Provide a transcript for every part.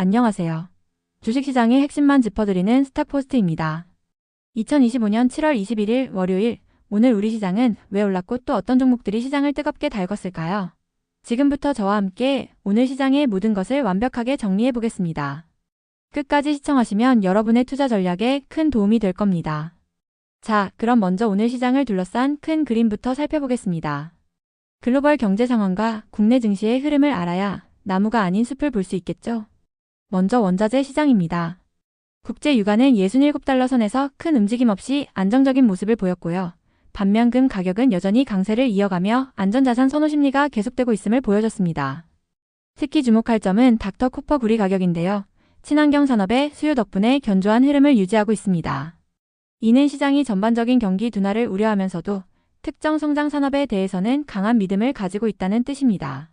안녕하세요. 주식시장의 핵심만 짚어드리는 스탁포스트입니다. 2025년 7월 21일 월요일, 오늘 우리 시장은 왜 올랐고 또 어떤 종목들이 시장을 뜨겁게 달궜을까요? 지금부터 저와 함께 오늘 시장의 모든 것을 완벽하게 정리해 보겠습니다. 끝까지 시청하시면 여러분의 투자 전략에 큰 도움이 될 겁니다. 자, 그럼 먼저 오늘 시장을 둘러싼 큰 그림부터 살펴보겠습니다. 글로벌 경제 상황과 국내 증시의 흐름을 알아야 나무가 아닌 숲을 볼 수 있겠죠? 먼저 원자재 시장입니다. 국제 유가는 67달러 선에서 큰 움직임 없이 안정적인 모습을 보였고요. 반면 금 가격은 여전히 강세를 이어가며 안전자산 선호 심리가 계속되고 있음을 보여줬습니다. 특히 주목할 점은 닥터 코퍼 구리 가격인데요. 친환경 산업의 수요 덕분에 견조한 흐름을 유지하고 있습니다. 이는 시장이 전반적인 경기 둔화를 우려하면서도 특정 성장 산업에 대해서는 강한 믿음을 가지고 있다는 뜻입니다.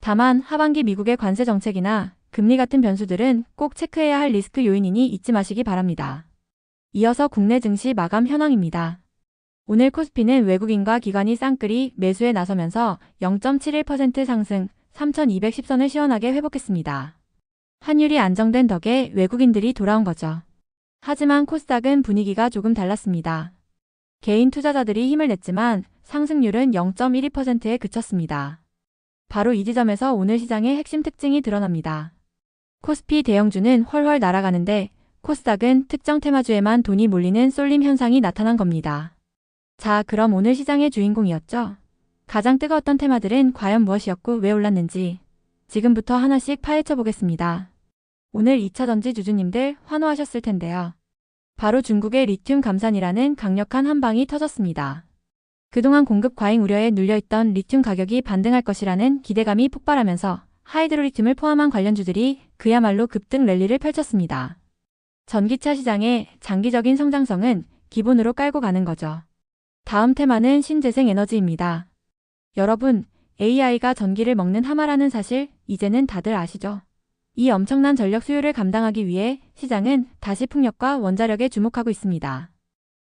다만 하반기 미국의 관세 정책이나 금리 같은 변수들은 꼭 체크해야 할 리스크 요인이니 잊지 마시기 바랍니다. 이어서 국내 증시 마감 현황입니다. 오늘 코스피는 외국인과 기관이 쌍끌이 매수에 나서면서 0.71% 상승 3,210선을 시원하게 회복했습니다. 환율이 안정된 덕에 외국인들이 돌아온 거죠. 하지만 코스닥은 분위기가 조금 달랐습니다. 개인 투자자들이 힘을 냈지만 상승률은 0.12%에 그쳤습니다. 바로 이 지점에서 오늘 시장의 핵심 특징이 드러납니다. 코스피 대형주는 훨훨 날아가는데 코스닥은 특정 테마주에만 돈이 몰리는 쏠림 현상이 나타난 겁니다. 자, 그럼 오늘 시장의 주인공이었죠? 가장 뜨거웠던 테마들은 과연 무엇이었고 왜 올랐는지 지금부터 하나씩 파헤쳐 보겠습니다. 오늘 2차 전지 주주님들 환호하셨을 텐데요. 바로 중국의 리튬 감산이라는 강력한 한방이 터졌습니다. 그동안 공급 과잉 우려에 눌려있던 리튬 가격이 반등할 것이라는 기대감이 폭발하면서 하이드로리튬을 포함한 관련주들이 그야말로 급등 랠리를 펼쳤습니다. 전기차 시장의 장기적인 성장성은 기본으로 깔고 가는 거죠. 다음 테마는 신재생 에너지입니다. 여러분, AI가 전기를 먹는 하마라는 사실 이제는 다들 아시죠? 이 엄청난 전력 수요를 감당하기 위해 시장은 다시 풍력과 원자력에 주목하고 있습니다.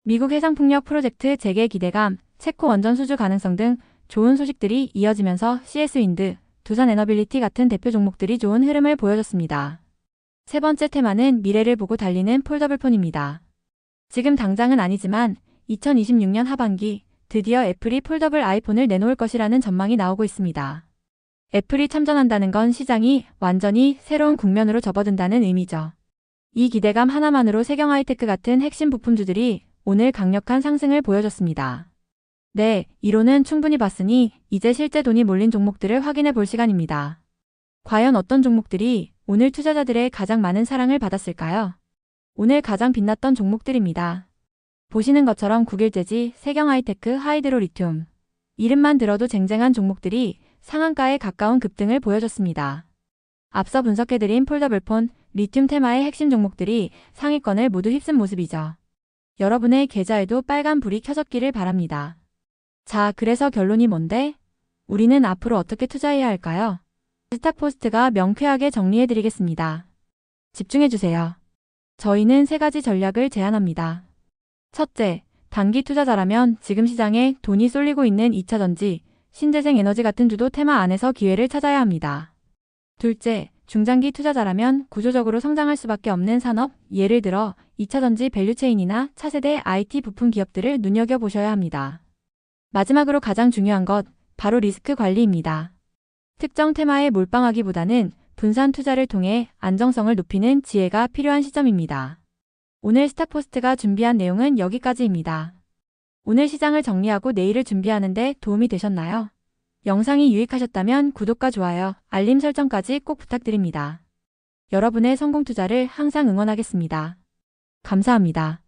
미국 해상풍력 프로젝트 재개 기대감, 체코 원전 수주 가능성 등 좋은 소식들이 이어지면서 CS윈드, 두산 에너빌리티 같은 대표 종목들이 좋은 흐름을 보여줬습니다. 세 번째 테마는 미래를 보고 달리는 폴더블폰입니다. 지금 당장은 아니지만 2026년 하반기 드디어 애플이 폴더블 아이폰을 내놓을 것이라는 전망이 나오고 있습니다. 애플이 참전한다는 건 시장이 완전히 새로운 국면으로 접어든다는 의미죠. 이 기대감 하나만으로 세경 하이테크 같은 핵심 부품주들이 오늘 강력한 상승을 보여줬습니다. 네, 이론은 충분히 봤으니 이제 실제 돈이 몰린 종목들을 확인해 볼 시간입니다. 과연 어떤 종목들이 오늘 투자자들의 가장 많은 사랑을 받았을까요? 오늘 가장 빛났던 종목들입니다. 보시는 것처럼 국일재지, 세경하이테크, 하이드로리튬. 이름만 들어도 쟁쟁한 종목들이 상한가에 가까운 급등을 보여줬습니다. 앞서 분석해드린 폴더블폰, 리튬 테마의 핵심 종목들이 상위권을 모두 휩쓴 모습이죠. 여러분의 계좌에도 빨간 불이 켜졌기를 바랍니다. 자, 그래서 결론이 뭔데? 우리는 앞으로 어떻게 투자해야 할까요? 스탁포스트가 명쾌하게 정리해드리겠습니다. 집중해주세요. 저희는 세 가지 전략을 제안합니다. 첫째, 단기 투자자라면 지금 시장에 돈이 쏠리고 있는 2차 전지, 신재생 에너지 같은 주도 테마 안에서 기회를 찾아야 합니다. 둘째, 중장기 투자자라면 구조적으로 성장할 수밖에 없는 산업, 예를 들어 2차 전지 밸류체인이나 차세대 IT 부품 기업들을 눈여겨보셔야 합니다. 마지막으로 가장 중요한 것, 바로 리스크 관리입니다. 특정 테마에 몰빵하기보다는 분산 투자를 통해 안정성을 높이는 지혜가 필요한 시점입니다. 오늘 스탁포스트가 준비한 내용은 여기까지입니다. 오늘 시장을 정리하고 내일을 준비하는데 도움이 되셨나요? 영상이 유익하셨다면 구독과 좋아요, 알림 설정까지 꼭 부탁드립니다. 여러분의 성공 투자를 항상 응원하겠습니다. 감사합니다.